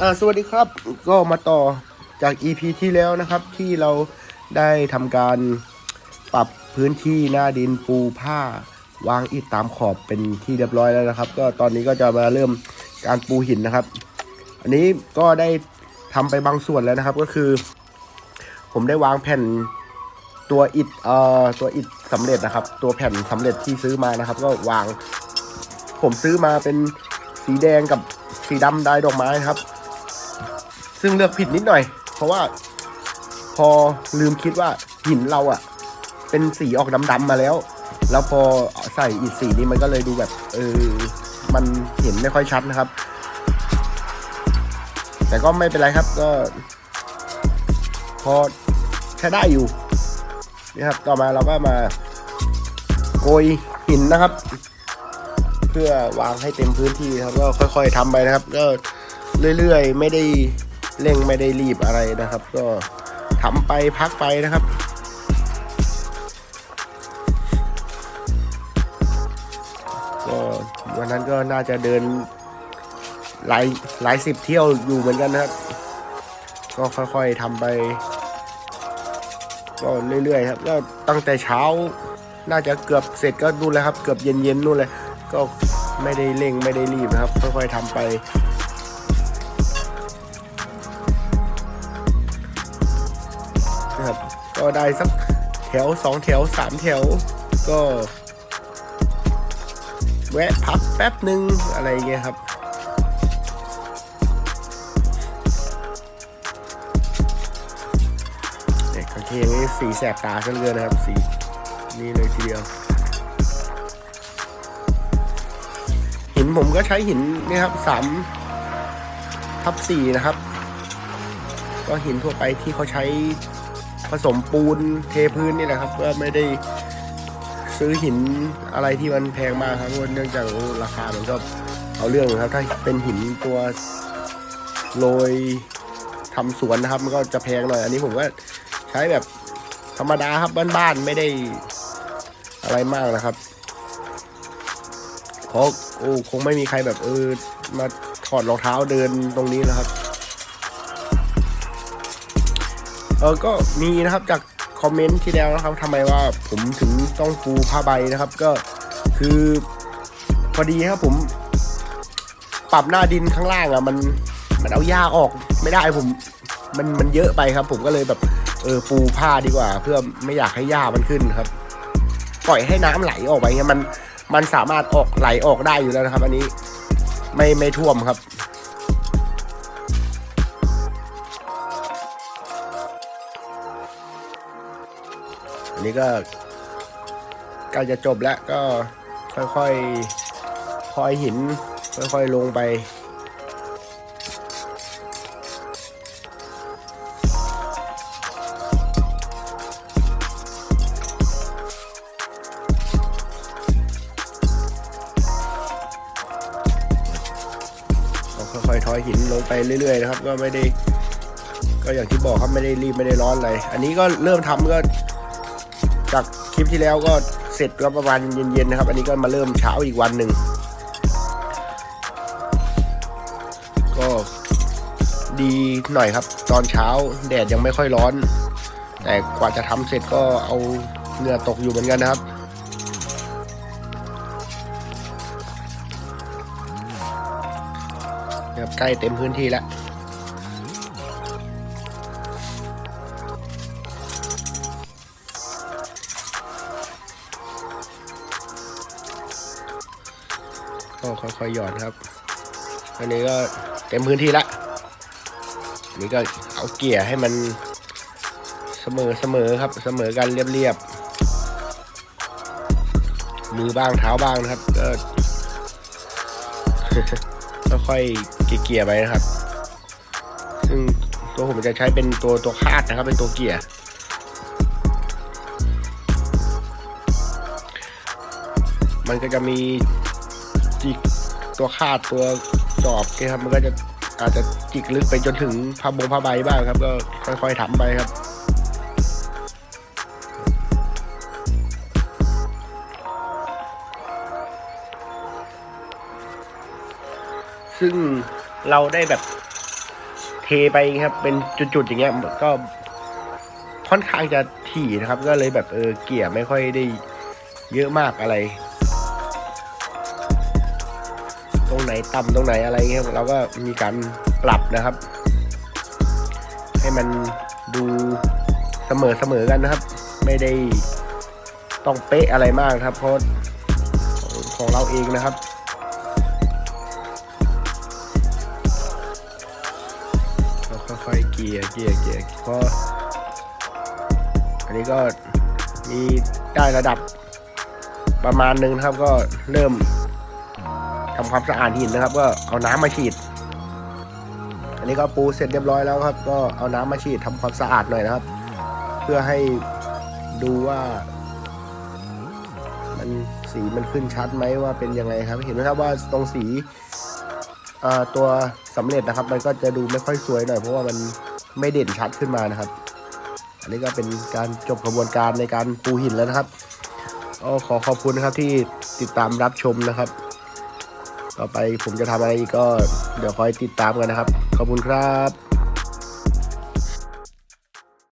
อ่าสวัสดีครับก็มาต่อจาก EP ที่แล้วนะครับ ที่เราได้ทำการปรับพื้นที่หน้าดินปูผ้าวางอิฐตามขอบเป็นที่เรียบร้อยแล้วนะครับ ก็ตอนนี้ก็จะมาเริ่มการปูหินนะครับ อันนี้ก็ได้ทำไปบางส่วนแล้วนะครับ ก็คือ ผมได้วางแผ่นตัวอิฐเอ่อตัวอิฐสำเร็จนะครับ ตัวแผ่นสำเร็จที่ซื้อมานะครับ ก็วาง ผมซื้อมาเป็นสีแดงกับสีดำได้ดอกไม้ครับ ซึ่งเลือกผิดนิดหน่อย เพราะว่าพอลืมคิดว่าหินเราอะเป็นสีออกดำๆมาแล้ว แล้วพอใส่อีกสีนี้มันก็เลยดูแบบเออมันเห็นไม่ค่อยชัดนะครับ แต่ก็ไม่เป็นไรครับก็พอใช้ได้อยู่นี่ครับต่อมาเราก็มาโกยหินนะครับ เพื่อวางให้เต็มพื้นที่ครับก็ค่อย ๆทำไปนะครับ ก็เรื่อยๆ ไม่ได้ เร่งไม่ได้รีบอะไรนะครับ ก็ทำไปพักไปนะครับก็วันนั้นก็น่าจะเดินหลายหลายสิบเที่ยวอยู่เหมือนกันนะครับ ก็ค่อยๆทำไปก็เรื่อยๆครับก็ตั้งแต่เช้า น่าจะเกือบเสร็จก็นู่นแล้วครับ เกือบเย็นๆนู่นเลย ก็ไม่ได้เร่งไม่ได้รีบนะครับ ค่อยๆทำไป นะครับ ก็ได้สักแถวสองแถวสามแถว ก็ แวะพักแป๊บหนึ่งอะไรเงี้ยครับเด็กกางเกงนี้สีแสบตาซะเลือนนะครับ สีนี่เลยทีเดียว หินผมก็ใช้หินนี่ครับสามทับสี่นะครับ ก็หินทั่วไปที่เขาใช้ ผสมปูนเทพื้นนี่แหละครับก็ไม่ได้ซื้อหินอะไรที่มันแพงมากครับเพราะว่าเนื่องจากราคามันก็เอาเรื่องนะครับ ถ้าเป็นหินตัวโรยทำสวนนะครับ มันก็จะแพงหน่อย อันนี้ผมก็ใช้แบบธรรมดาครับบ้านๆไม่ได้อะไรมากนะครับ เพราะโอ้คงไม่มีใครแบบเออมาถอดรองเท้าเดินตรงนี้นะครับ เออก็มีนะครับจากคอมเมนต์ที่แล้วนะครับทำไมว่าผมถึงต้องปูผ้าใบนะครับ ก็คือพอดีครับผม ปรับหน้าดินข้างล่างอะมันมันเอาหญ้าออกไม่ได้ผม มันมันเยอะไปครับ ผมก็เลยแบบเออปูผ้าดีกว่า เพื่อไม่อยากให้หญ้ามันขึ้นครับ ปล่อยให้น้ำไหลออกไปเงี้ยมันมันสามารถออกไหลออกได้อยู่แล้วนะครับ อันนี้ไม่ไม่ท่วมครับ นี้ก็ใกล้จะจบแล้วก็ค่อยๆคอยหิน ค่อยๆลงไป ค่อยๆทอยหินลงไปเรื่อยๆนะครับ ก็ไม่ได้ ก็อย่างที่บอกครับไม่ได้รีบไม่ได้ร้อนอะไร อันนี้ก็เริ่มทำก็ จากคลิปที่แล้วก็เสร็จก็ประมาณเย็นๆนะครับ อันนี้ก็มาเริ่มเช้าอีกวันหนึ่ง ก็ดีหน่อยครับ ตอนเช้าแดดยังไม่ค่อยร้อน แต่กว่าจะทำเสร็จก็เอาเหงื่อตกอยู่เหมือนกันนะครับนะครับใกล้เต็มพื้นที่แล้ว ก็ค่อยๆหย่อนครับ อันนี้ก็เต็มพื้นที่ละอันนี้ก็เอาเกี่ยให้มันเสมอเสมอครับ เสมอกันเรียบๆมือบ้างเท้าบ้างนะครับ ก็ค่อยๆเกี่ยไปนะครับ ซึ่งตัวผมจะใช้เป็นตัวตัวคาดนะครับ เป็นตัวเกี่ยมันก็จะมี จิกตัวคาดตัวจอบนะครับมันก็จะอาจจะจิกลึกไปจนถึงผ้าบงผ้าใบบ้างครับ ก็ค่อยๆทำไปครับซึ่งเราได้แบบเทไปครับ เป็นจุดๆอย่างเงี้ยก็ค่อนข้างจะถี่นะครับ ก็เลยแบบเออเกี่ยไม่ค่อยได้เยอะมากอะไร รงไหนต่ำตรงไหนอะไรเงี้ยเราก็มีการปรับนะครับ ให้มันดูเสมอเสมอกันนะครับ ไม่ได้ต้องเป๊ะอะไรมากครับ เพราะของเราเองนะครับเราค่อยๆเกียร์เกียร์เกียร์เพราะอันนี้ก็มีได้ระดับประมาณหนึ่งครับก็เริ่ม ทำความสะอาดหินนะครับ ก็เอาน้ำมาฉีด อันนี้ก็ปูเสร็จเรียบร้อยแล้วครับ ก็เอาน้ำมาฉีดทำความสะอาดหน่อยนะครับ เพื่อให้ดูว่า มันสีมันขึ้นชัดไหมว่าเป็นยังไงครับ เห็นไหมครับว่าตรงสีตัวสำเร็จนะครับ มันก็จะดูไม่ค่อยสวยหน่อยเพราะว่ามันไม่เด่นชัดขึ้นมานะครับ อันนี้ก็เป็นการจบกระบวนการในการปูหินแล้วนะครับก็ขอขอบคุณนะครับที่ติดตามรับชมนะครับ ต่อไปผมจะทำอะไรอีกก็เดี๋ยวคอยติดตามกันนะครับ ขอบคุณครับ